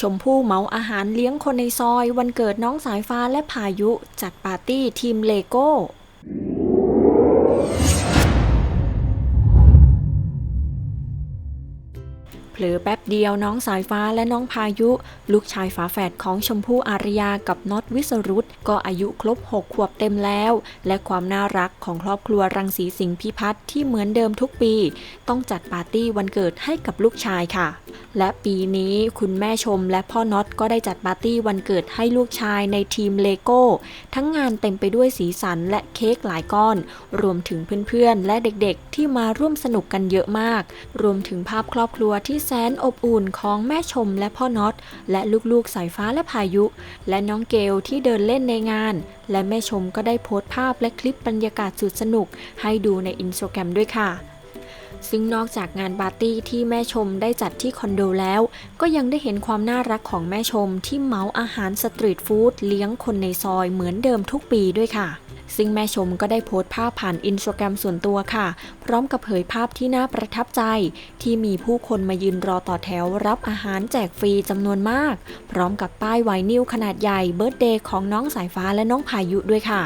ชมพู่เมาอาหารเลี้ยงคนในซอย วันเกิดน้องสายฟ้าและพายุ จัดปาร์ตี้ทีมเลโก้ ผลอแป๊บเดียวน้องสายฟ้าและน้องพายุ ลูกชายฝาแฝดของชมพู่อารยากับน็อตวิสรุตก็อายุครบ 6 ขวบเต็มแล้ว และความน่ารักของครอบครัวรังสีสิงห์พิพัฒน์ที่เหมือนเดิมทุกปี ต้องจัดปาร์ตี้วันเกิดให้กับลูกชายค่ะ และปีนี้คุณแม่ชมและพ่อน็อตก็ได้จัดปาร์ตี้วันเกิดให้ลูกชายในทีมเลโก้ ทั้งงานเต็มไปด้วยสีสันและเค้กหลายก้อน รวมถึงเพื่อนๆและเด็กๆ ที่มาร่วมสนุกกันเยอะมาก รวมถึงภาพครอบครัวที่แสนอบอุ่นของแม่ชมและพ่อน็อต และลูกๆสายฟ้าและพายุ และน้องเกลที่เดินเล่นในงาน และแม่ชมก็ได้โพสต์ภาพและคลิปบรรยากาศสุดสนุก ให้ดูในอินสตาแกรมด้วยค่ะ ซึ่งนอกจากงานปาร์ตี้ที่แม่ชมได้จัดที่คอนโดแล้ว ก็ยังได้เห็นความน่ารักของแม่ชมที่เมาอาหารสตรีทฟู้ดเลี้ยงคนในซอยเหมือนเดิมทุกปีด้วยค่ะ ซึ่งแม่ชมก็ได้โพสต์ภาพผ่านอินสตาแกรมส่วนตัวค่ะ พร้อมกับเผยภาพที่น่าประทับใจ ที่มีผู้คนมายืนรอต่อแถวรับอาหารแจกฟรีจำนวนมาก พร้อมกับป้ายไวนิลขนาดใหญ่เบิร์ตเดย์ของน้องสายฟ้าและน้องพายุด้วยค่ะ